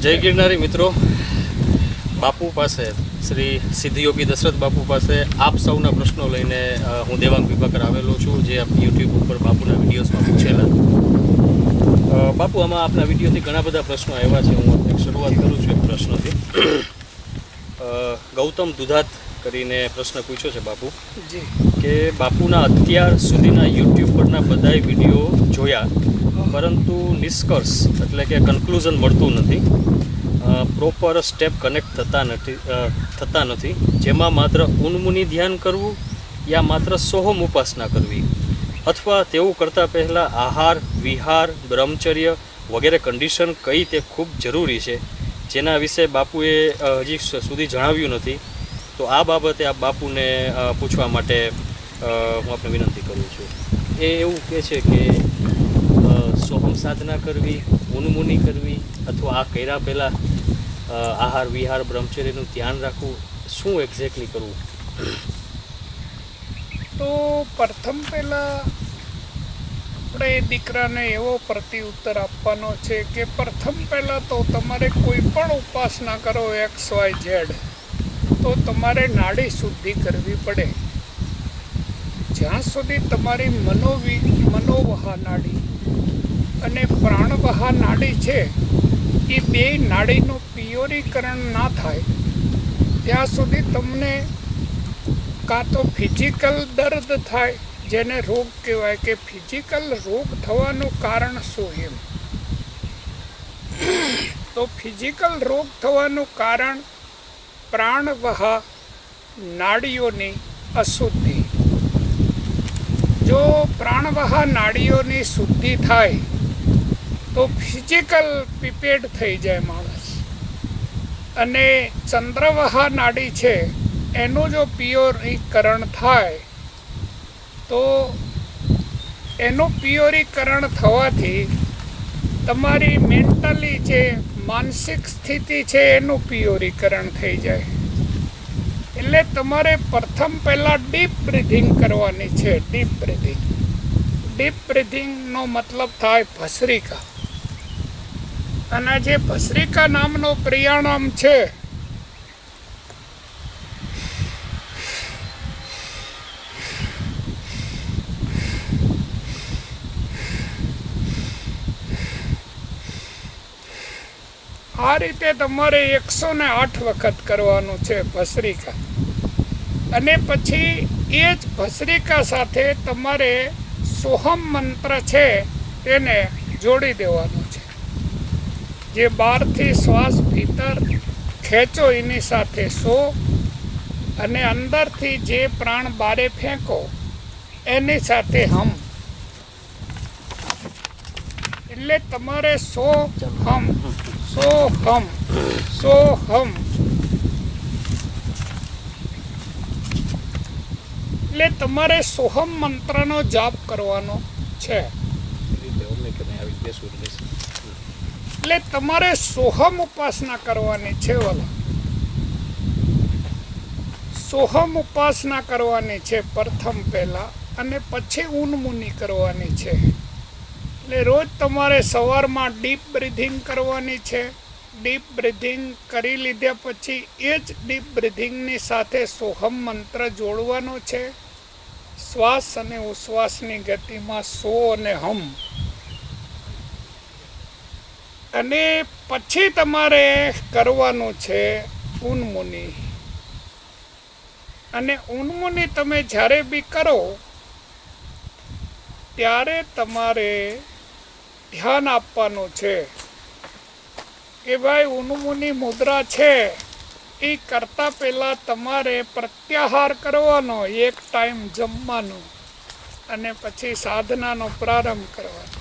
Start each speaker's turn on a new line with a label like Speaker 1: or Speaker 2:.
Speaker 1: જય ગિરનારી મિત્રો. બાપુ પાસે શ્રી સિદ્ધિયોગી દશરથ બાપુ પાસે આપ સૌના પ્રશ્નો લઈને હું દેવાંગ વિભાકર આવેલો છું જે આપ યુટ્યુબ ઉપર બાપુના વિડીયોઝમાં પૂછેલા. બાપુ આમાં આપના વિડીયોથી ઘણા બધા પ્રશ્નો આવ્યા છે. હું એક શરૂઆત કરું છું એક પ્રશ્નથી. ગૌતમ દુધાત કરીને પ્રશ્ન પૂછ્યો છે બાપુ
Speaker 2: જી.
Speaker 1: કે બાપુના અત્યાર સુધીના યુટ્યુબ પરના બધાય વીડિયો જોયા પરંતુ નિષ્કર્ષ એટલે કે કન્ક્લુઝન મળતું નથી. પ્રોપર સ્ટેપ કનેક્ટ થતા નથી થતા નથી. જેમાં માત્ર ઉન્મુની ધ્યાન કરવું યા માત્ર સોહમ ઉપાસના કરવી? અથવા તેવું કરતાં પહેલાં આહાર, વિહાર, બ્રહ્મચર્ય વગેરે કન્ડિશન કઈ તે ખૂબ જરૂરી છે? જેના વિશે બાપુએ હજી સુધી જણાવ્યું નથી. તો આ બાબતે આ બાપુને પૂછવા માટે હું આપને વિનંતી કરું છું. એ એવું કહે છે કે સાધના કરવી ઉન્મુની કરવી અથવા આ કર્યા પહેલાં આહાર, વિહાર, બ્રહ્મચર્યનું ધ્યાન રાખવું, શું એક્ઝેક્ટલી કરવું?
Speaker 2: તો પ્રથમ પહેલાં આપણે એ દીકરાને એવો પ્રતિ ઉત્તર આપવાનો છે કે પ્રથમ પહેલાં તો તમારે કોઈ પણ ઉપાસના કરો એક્સ, વાય, ઝેડ, તો તમારે નાડી શુદ્ધિ કરવી પડે. જ્યાં સુધી તમારી મનોવી મનોવહા નાડી અને પ્રાણવહા નાડી છે, એ બે નાડીનું પિયોરીકરણ ના થાય, ત્યાં સુધી તમને કાં તો ફિઝિકલ દર્દ થાય, જેને રોગ કહેવાય કે ફિઝિકલ રોગ થવાનું કારણ શું એમ. તો ફિઝિકલ રોગ થવાનું કારણ પ્રાણવહા નાડીઓની અશુદ્ધિ. જો પ્રાણવહા નાડીઓની શુદ્ધિ થાય તો ફિઝિકલ પ્રિપેર્ડ થઈ જાય માણસ. અને ચંદ્રવહા નાડી છે, એનું જો પિયોરીકરણ થાય, તો એનું પિયોરીકરણ થવાથી તમારી મેન્ટલી જે માનસિક સ્થિતિ છે, એનું પિયોરીકરણ થઈ જાય. એટલે તમારે પ્રથમ પહેલાં ડીપ બ્રિધિંગ કરવાની છે ડીપ બ્રિધિંગ ડીપ બ્રિધિંગનો મતલબ થાય ભસ્રિકા. અને જે ભસ્રિકા નામનો પ્રિયાણામ છે, આ રીતે તમારે એકસો ને આઠ વખત કરવાનું છે ભસ્રિકા. અને પછી એ જ ભસ્રિકા સાથે તમારે સોહમ મંત્ર છે તેને જોડી દેવાનો છે. જે બહારથી શ્વાસ ભીતર ખેંચો એની સાથે સો અને અંદરથી જે પ્રાણ બારે ફેંકો, એની સાથે હમ. એટલે તમારે સો હમ સો હમ સો હમ. એટલે તમારે સોહમ મંત્રનો જાપ કરવાનો છે. એટલે તમારે સોહમ ઉપાસના કરવાની છે, વાલા. સોહમ ઉપાસના કરવાની છે, પ્રથમ પહેલા, અને પછી ઉન્મુની કરવાની છે. એટલે રોજ તમારે સવારમાં ડીપ બ્રિધિંગ કરવાની છે. ડીપ બ્રિધિંગ કરી લીધા પછી એ જ ડીપ બ્રિધિંગની સાથે સોહમ મંત્ર જોડવાનો છે. શ્વાસ અને ઉશ્વાસની ગતિમાં સો અને હમ. અને પછી તમારે કરવાનું છે ઉનમુનિ અને ઉનમુનિ તમે જ્યારે બી કરો, ત્યારે તમારે ધ્યાન આપવાનું છે કે ભાઈ ઉન્મુની મુદ્રા છે, એ કરતાં પહેલાં તમારે પ્રત્યાહાર કરવાનો, એક ટાઈમ જમવાનો અને પછી સાધનાનો પ્રારંભ કરવાનો.